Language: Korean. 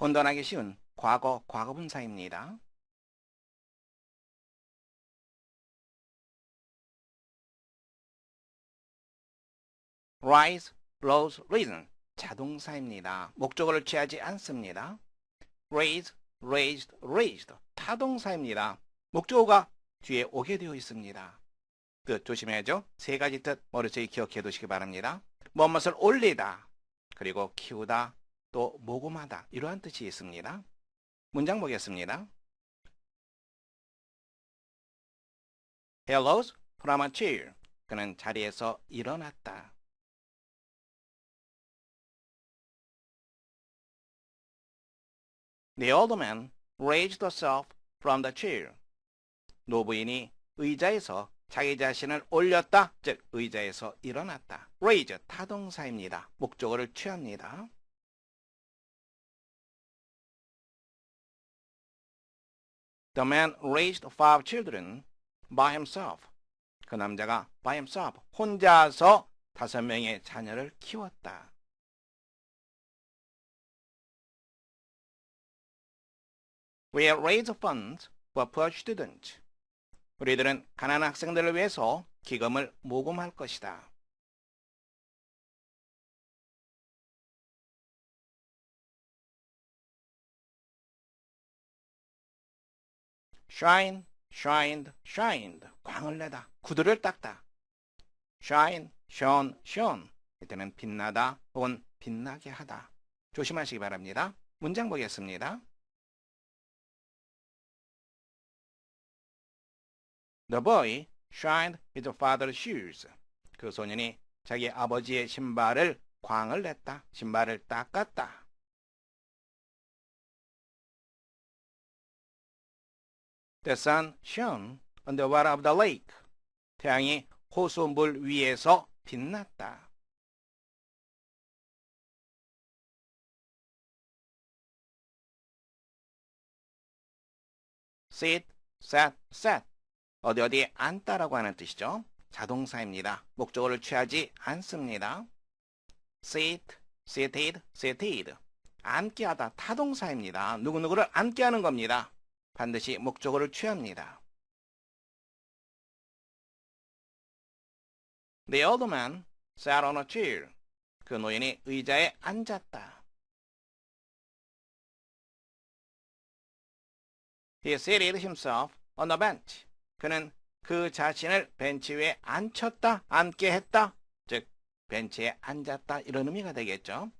혼돈하기 쉬운 과거, 과거분사입니다. rise, rose, risen 자동사입니다. 목적어를 취하지 않습니다. raise, raised, raised 타동사입니다. 목적어가 뒤에 오게 되어 있습니다. 뜻 조심해야죠. 세 가지 뜻 머릿속에 기억해 두시기 바랍니다. 무엇을 올리다, 그리고 키우다, 또 모금하다 이러한 뜻이 있습니다. 문장 보겠습니다. He rose from a chair. 그는 자리에서 일어났다. The old man raised herself from the chair. 노부인이 의자에서 자기 자신을 올렸다, 즉 의자에서 일어났다. raise 타동사입니다. 목적어를 취합니다. The man raised five children by himself. 그 남자가 by himself, 혼자서 다섯 명의 자녀를 키웠다. We raise funds for poor students. 우리들은 가난한 학생들을 위해서 기금을 모금할 것이다. Shine, shined, shined. 광을 내다, 구두를 닦다. shine, shone, shone. 이때는 빛나다 혹은 빛나게 하다. 조심하시기 바랍니다. 문장 보겠습니다. The boy shined his father's shoes. 그 소년이 자기 아버지의 신발을 광을 냈다. 신발을 닦았다. The sun shone on the water of the lake. 태양이 호수물 위에서 빛났다. sit, sat, sat. 어디 어디에 앉다라고 하는 뜻이죠. 자동사입니다. 목적어를 취하지 않습니다. sit, seated, seated. 앉게 하다 타동사입니다. 누구누구를 앉게 하는 겁니다. 반드시 목적어를 취합니다. The old man sat on a chair. 그 노인이 의자에 앉았다. He seated himself on a bench. 그는 그 자신을 벤치 위에 앉혔다, 앉게 했다. 즉, 벤치에 앉았다 이런 의미가 되겠죠.